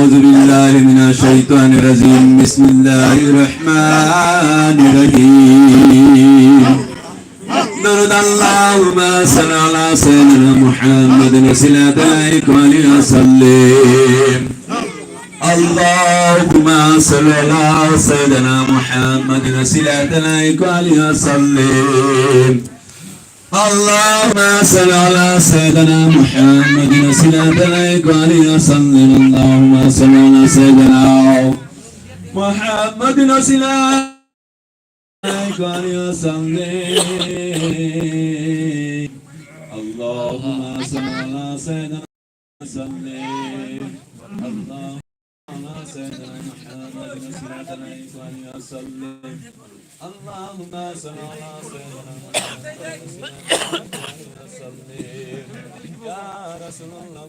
أعوذ بالله من الشيطان الرجيم. بسم الله الرحمن الرحيم. درد اللهم صل على سيدنا محمد عليك وعليه وسلم. اللهم صل على سيدنا محمد عليك وعليه وسلم. اللهم صل على سيدنا محمد وسلم عليك وعليه وسلم. اللهم صل على سيدنا محمد وسلم عليك وعليه وسلم اللهم صل على سيدنا وسلم اللهم على سيدنا محمد وسلم عليك وعليه وسلم اللهم صل على سيدنا محمد وسلم يا رسول الله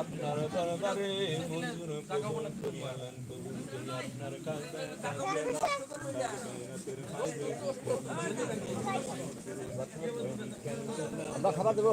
আপনার দরবারে হুজুর কবুল করিয়ালেন কবুল করি আপনার কাছে আমরা খাবার দেবো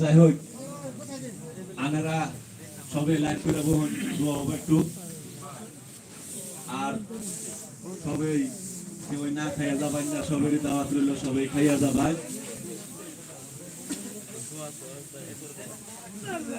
যাই হোক, আনারা সবাই লাইভ করে বহুন একটু। আর সবাই, কেউ না খাইয়া যাবাই না সবাই দাওয়াত রইল, সবাই খাইয়া যাবাই। মাকসুদ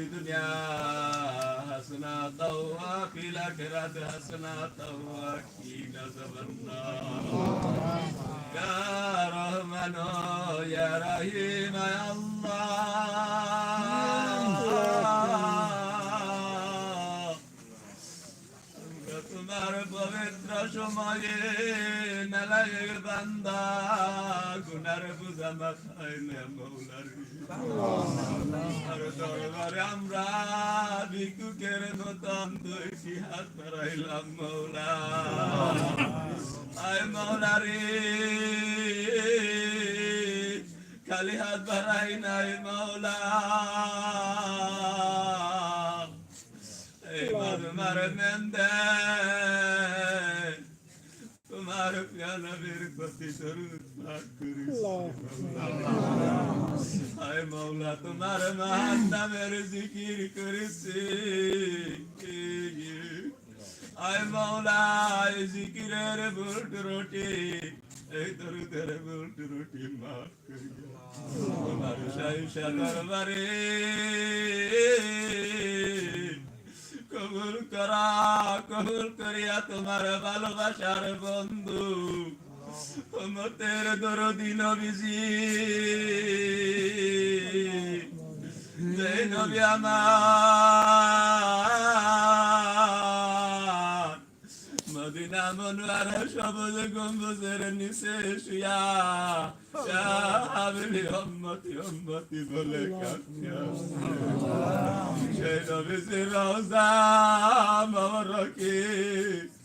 في الدنيا حسنة وفي الآخرة حسنة وقنا عذاب النار يا رحمن يا رحيم يا الله তোমার পবিত্র সময়ে নালায়ের বান্দা গুনার বুঝা মাথাইলে মৌলার আর দরবারে আমরা ভিক্ষুকের মতন দুইটি হাত বাড়াইলাম মৌলা আয় মৌলা রে খালি হাত বাড়াই নাই মৌলা তোমার মেন্দে তোমার প্রতি দরুদ পাঠ করিস আয় মৌলা তোমার মহান নামের জিকির করেছি। আয় মৌলা জিকিরের বুট রুটি, এই দরুদের বুট রুটি মাফ করিয়া তোমার শাহিশা দরবারে কবুল করা, কবুল করিয়া তোমার ভালোবাসার বন্ধু। উম্মতের দরদি নবীজি। যে নবী আমার। মদিনা মনোয়ার সবুজ গম্বুজের নিচে শুয়া। হাবিলি উম্মতি উম্মতি বলে কাঁদছে। সেই নবীজির রওজা মরকি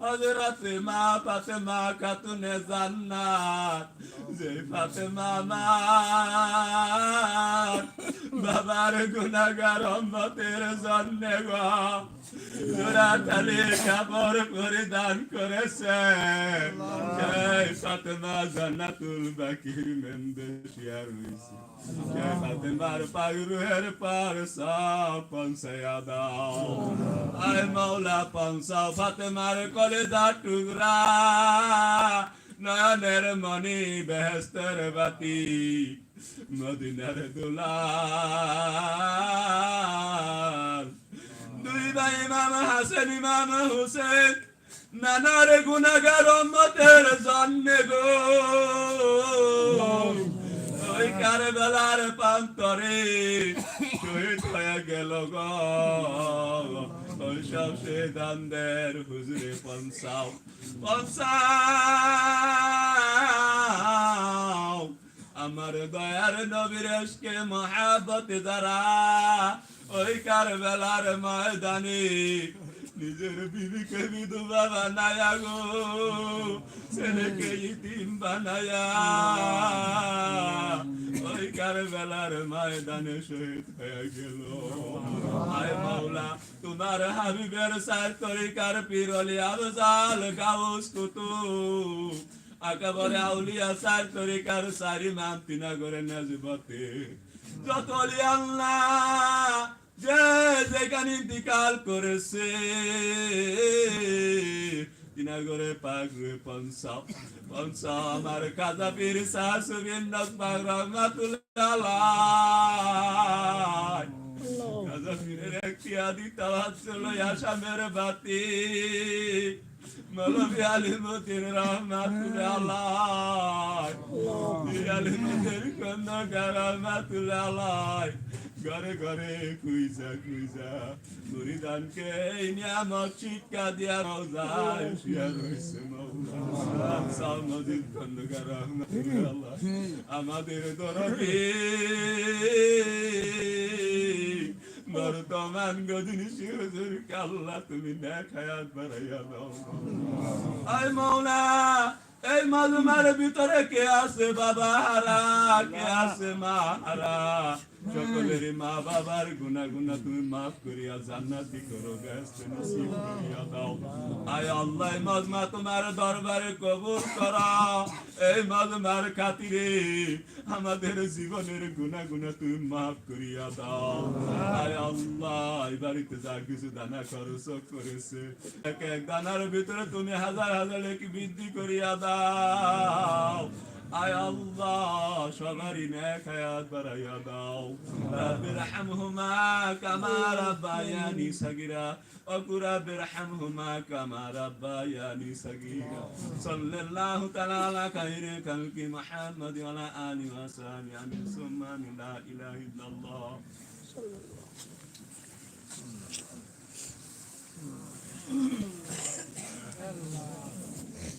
হজরত মা ফাতেমা খাতুনে জান্নাত যে ফাতেমা আমার বাবার গুনাগার অম্মতের জন্মে গো জোড়া তালে কাপড় পরিধান করেছে। সেই ফাতেমা জান্নাতুল বাকির মেন্দে রয়েছে সেই ফাতেমার পাগরুহের পার সব পৌঁছায়া দাও। আয় মাওলা পৌঁছাও ফাতেমার কলেজা টুকরা। নয়নের মণি বেহেস্তের বাতি, মদিনার দুলাল। দুই ভাই ইমাম হাসান, ইমাম হুসেন, নানার গুনাগার মতের জন্মে গো। ওই কারবেলার প্রান্তরে শহীদ হয়ে গেল গো। সব সে দানদের হুজুরে পঞ্চাও পঞ্চাও আমার দয়ার নবীর এসকে মহাবতে দ্বারা ওই কারবেলার ময়দানে নিজের বিবিকে বিধবা বানায়া গো ছেলেকে ইতিম বানায়া আয় মাওলা তোমার হাবিবের সার তরিকার পিরলি আবজাল গাউস কুতুব আকাবরে আউলিয়া সার তরিকার সারি মান তিনাগরে নাজবতে যত আল্লাহ যে যেখানে ইন্তিকাল করেছে তিনাগরে পাগরে পঞ্চাও পঞ্চাও আমার কাজা পীর আলিমুদ্দিন রহমাতুল্লাহ আলিমুদ্দিন কন্যকা রহমাতুল্লাহ ঘরে ঘরে কুইজা কুইজা মুরিদানকে নিয়ামত শিক্ষা দিয়া রোজায় শুয়া রয়েছে মৌলা সামদিন কন্যকা রহমাতুল্লাহ আমাদের দরদি বর্তমান গদিনী শিশুর কাল্লা, তুমি দেখায়াত বাড়াইয়া দাও। আয় মৌলা এই মাজমার ভিতরে কে আছে বাবা হারা? কে আছে মা হারা? সকলের মা বাবার গুনা গুনা তুমি মাফ করিয়া জান্নাতি করো আয় আল্লাহ তোমার দরবারে কবুল করা এই খাতিরে আমাদের জীবনের গুনা গুনা তুমি মাফ করিয়া দাও। আয় আল্লাহ, এই বাড়িতে যা কিছু দানা খরচ করেছে, এক এক দানার ভিতরে তুমি হাজার হাজার কি বৃদ্ধি করিয়া দাও। দাও আয় আল্লাহ সবারই নেক হায়াত বাড়াইয়া দাও রাব্বি রহমহুমা কামা রাব্বায়ানি সগীরা ওকুরা বিরহমহুমা কামা রাব্বায়ানি সগীরা সাল্লাল্লাহু তাআলা আলা খাইরে খালকি মুহাম্মদ ওয়া আলা আলি ওয়া সাহবি আমিন সুম্মা লা ইলাহা ইল্লাল্লাহ সাল্লাল্লাহু আল্লাহ